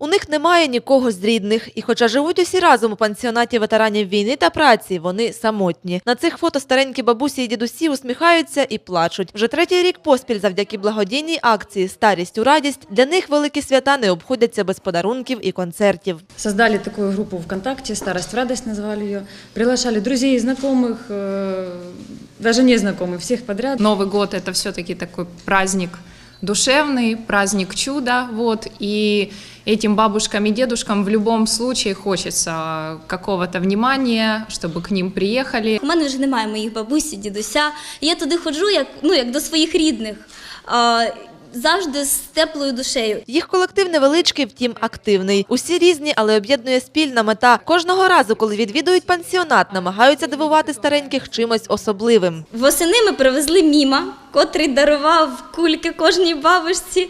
У них немає нікого з рідних, і хоча живуть усі разом у пансіонаті ветеранів війни та праці, вони самотні. На цих фото старенькі бабусі і дідусі усміхаються і плачуть. Вже третій рік поспіль завдяки благодійній акції Старість у радість для них великі свята не обходяться без подарунків і концертів. Создали такую группу ВКонтакте, «Старость в радость» назвали ее. Приглашали друзей, знакомых, э, даже незнакомых, всех подряд. Новый год это все-таки такой праздник душевный, праздник чуда, вот, и этим бабушкам и дедушкам в любом случае хочется какого-то внимания, чтобы к ним приехали. У мене вже немає моїх бабусі, дідуся. І Я туди ходжу як, ну, як до своїх рідних. Завжди з теплою душею. Їх колектив невеличкий, втім активний. Усі різні, але об'єднує спільна мета. Кожного разу, коли відвідують пансіонат, намагаються дивувати стареньких чимось особливим. Восени ми привезли міма, котрий дарував кульки кожній бабушці.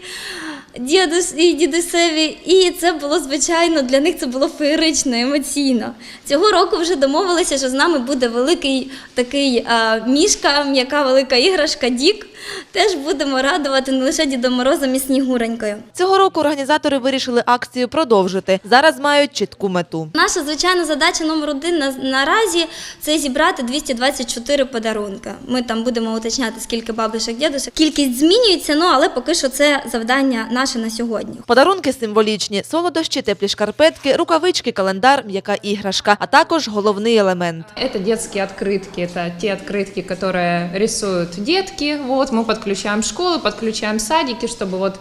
Дідусь і дідусеві, і це було звичайно для них це було феєрично, емоційно. Цього року вже домовилися, що з нами буде великий такий а, мішка, м'яка велика іграшка, дік. Теж будемо радувати не лише Дідом Морозом і Снігуренькою. Цього року організатори вирішили акцію продовжити. Зараз мають чітку мету. Наша звичайна задача номер один на, наразі це зібрати 224 подарунки. Ми там будемо уточняти, скільки бабушек, дідушек. Кількість змінюється, ну але поки що це завдання наше на сьогодні. Подарунки символічні: солодощі, теплі шкарпетки, рукавички, календар, м'яка іграшка, а також головний елемент. Это детские открытки, это те открытки, которые рисуют детки, вот, мы подключаем школы, подключаем садики, чтобы вот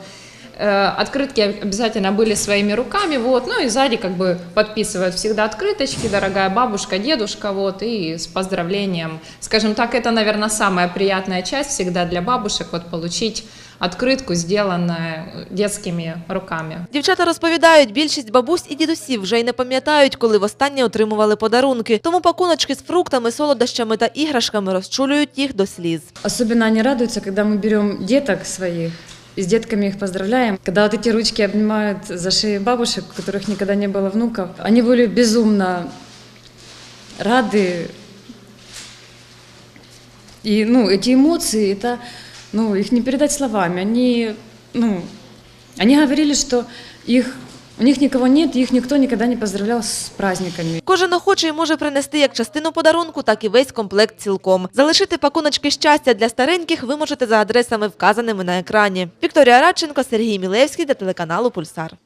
э, открытки обязательно были своими руками, вот, ну и сзади как бы подписывают всегда открыточки, дорогая бабушка, дедушка, вот, и с поздравлением. Скажем так, это, наверное, самая приятная часть всегда для бабушек, вот, получить открытку, сделанную детскими руками. Дівчата розповідають, більшість бабусь і дідусів вже й не пам'ятають, коли востаннє отримували подарунки. Тому пакуночки з фруктами, солодощами та іграшками розчулюють їх до сліз. Особенно они радуются, когда мы берем деток своих и с детками их поздравляем. Когда вот эти ручки обнимают за шеи бабушек, у которых никогда не было внуков, они были безумно рады. И, ну, эти эмоции, это, ну, их не передать словами. Они, ну, они говорили, что их, у них нікого нет, їх ніхто ніколи не поздравляв з праздниками. Кожен охочий може принести як частину подарунку, так і весь комплект цілком. Залишити пакуночки щастя для стареньких ви можете за адресами, вказаними на екрані. Вікторія Радченко, Сергій Мілевський для телеканалу Пульсар.